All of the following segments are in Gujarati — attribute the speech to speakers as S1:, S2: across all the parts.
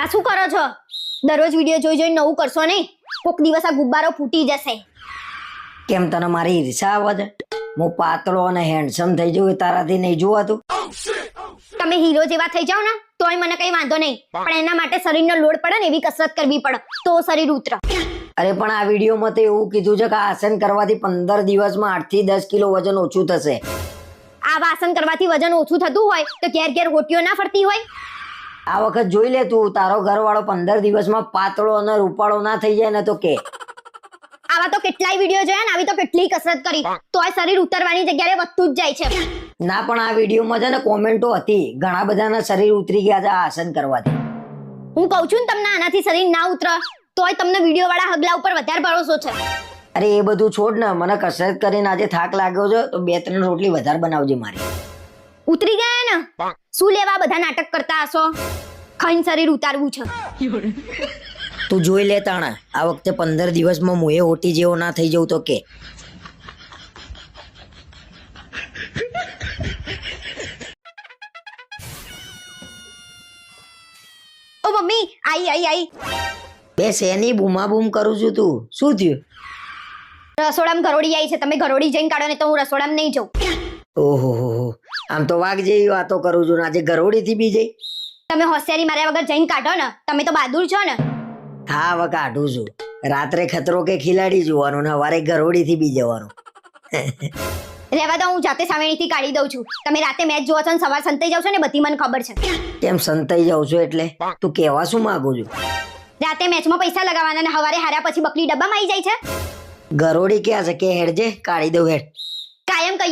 S1: આ શું કરો છો? દરરોજ વીડિયો જોઈ જોઈ નવું કરશો નહીં? કોક દિવસ આ ગુબ્બારો ફૂટી જશે.
S2: કેમ તને મારી ઈર્ષા આવે છે? હું પાતળો અને હેન્ડસમ થઈ જવું તારાથી નહીં જોવાતું.
S1: તમે હીરો જેવા થઈ જાઓ ને તોય મને કઈ વાંધો નહીં. પણ એના માટે શરીરનો લોડ પડે ને એવી કસરત કરવી પડે. તો શરીર ઉતરે.
S2: અરે પણ આ વિડીયોમાં તો એવું કીધું છે કે આસન કરવાથી પંદર દિવસમાં આઠથી દસ કિલો વજન ઓછું થશે.
S1: આ આસન કરવાથી વજન ઓછું થતું હોય તો ઘેર ઘેર ગોટીઓ ના ફરતી હોય.
S2: આ વખત જોઈ લે તું તારો ઘરવાળો પંદર દિવસમાં પાતળો અને રૂપાળો ના થઈ જાય ને તો કે.
S1: આવા તો કેટલાય વીડિયો જોયા ને આવી તો કેટલી કસરત કરી. તોય શરીર ઉતરવાની જગ્યાએ વધતું જ જાય છે.
S2: ના પણ આ વિડીયોમાં છે ને કોમેન્ટો હતી ઘણા બધાના શરીર ઉતરી ગયા છે આ આસન કરવાથી.
S1: હું કહું છું ને તમને આનાથી શરીર ના ઉતરે તોય તમને વીડિયો વાળા હગલા ઉપર વધારે ભરોસો છે.
S2: અરે એ બધું છોડ ને મને કસરત કરીને આજે થાક લાગ્યો છે તો બે ત્રણ રોટલી વધારે બનાવજે મારી.
S1: ઉતરી ગયા ને? શું લેવા બધા નાટક કરતા હશો? ખાઈને શરીર ઉતારવું છે.
S2: તું જોઈ લે તાણા આ વખતે પંદર દિવસમાં મુએ ઓટી જેવો ના થઈ જવું તો કે.
S1: ઓ મમ્મી આઈ આઈ આઈ.
S2: બે શેની બૂમા બૂમ કરું છું તું? શું થયું?
S1: રસોડામાં ઘરોડી આવી છે. તમે ઘરોડી જઈને કાઢો ને તો હું રસોડામાં નહીં જાઉં.
S2: ઓહો હો હો. આમ તો વાઘ જેવી વાતો કરું છું ને આજે ગરોડીથી બી જઈ.
S1: તમે હોશિયારી માર્યા વગર જઈને કાઢો ને. તમે તો બહાદુર છો ને.
S2: હા હવે કાઢું છું. રાત્રે ખતરો કે ખિલાડી જોવાનું ને સવારે ગરોડીથી બી જવાનું.
S1: રહેવા તો હું જાતે સામેણીથી કાઢી દઉં છું. તમે રાતે મેચ જોવો છો ને સવાર સંતાઈ જાવ છો ને બધી મને ખબર છે.
S2: કેમ સંતાઈ જાઉં છું એટલે? તું કહેવા શું માંગુ છું?
S1: રાતે મેચમાં પૈસા લગાવવાના ને સવારે હાર્યા પછી બકરી ડબ્બામાં આવી જાય છે?
S2: ગરોડી ક્યાં છે? કે હેડજે કાઢી દઉં હેડ.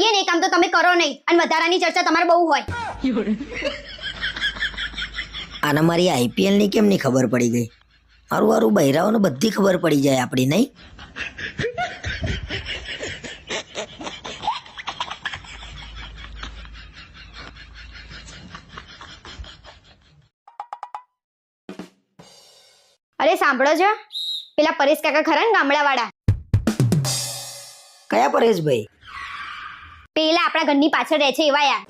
S1: કહીએ ને એ કામ તો તમે કરો નહીં. અને વધારાની ચર્ચા તમારે બહુ હોય.
S2: આને મારી આઈપીએલની કેમ નહીં ખબર પડી ગઈ? મારું વારું બહેરાઓને બધી ખબર પડી જાય આપણી નહીં?
S1: અરે સાંભળો છો? પેલા પરેશ કાકા ખરા ને ગામડાવાળા?
S2: કયા પરેશભાઈ?
S1: પેલા આપણા ઘરની પાછળ રહે છે એવા યાર.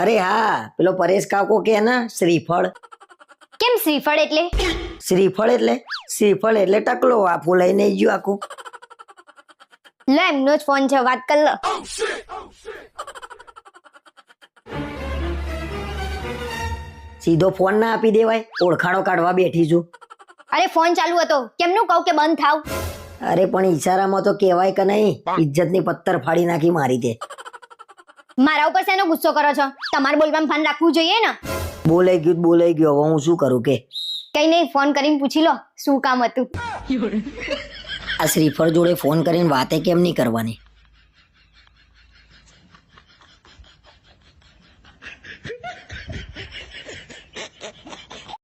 S2: અરે હા પેલો પરેશ કાકો કે ના શ્રીફળ.
S1: કેમ શ્રીફળ એટલે?
S2: શ્રીફળ એટલે? શ્રીફળ એટલે ટકલો આ ફૂલાઈને ગયું આખું.
S1: લે એમનો જ ફોન છે વાત કર લો.
S2: સીધો ફોન ના આપી દેવાય ઓળખાણો કાઢવા બેઠી છું.
S1: અરે ફોન ચાલુ હતો. કેમનું કહું કે બંધ થાવ?
S2: અરે પણ ઈશારામાં તો કહેવાય કે નહીં ઇજ્જતની પત્તર ફાડી નાખી મારી તે.
S1: મારા ઉપર શેનો ગુસ્સો કરો છો? તમારે બોલવામાં ફોન રાખવું જોઈએ ને?
S2: બોલાઈ ગયું બોલાઈ ગયો. હવે હું શું કરું કે?
S1: કઈ નહીં ફોન કરીને પૂછી લો શું કામ હતું?
S2: આ શ્રીફળ જોડે ફોન કરીને વાતે કેમ નહીં કરવાની?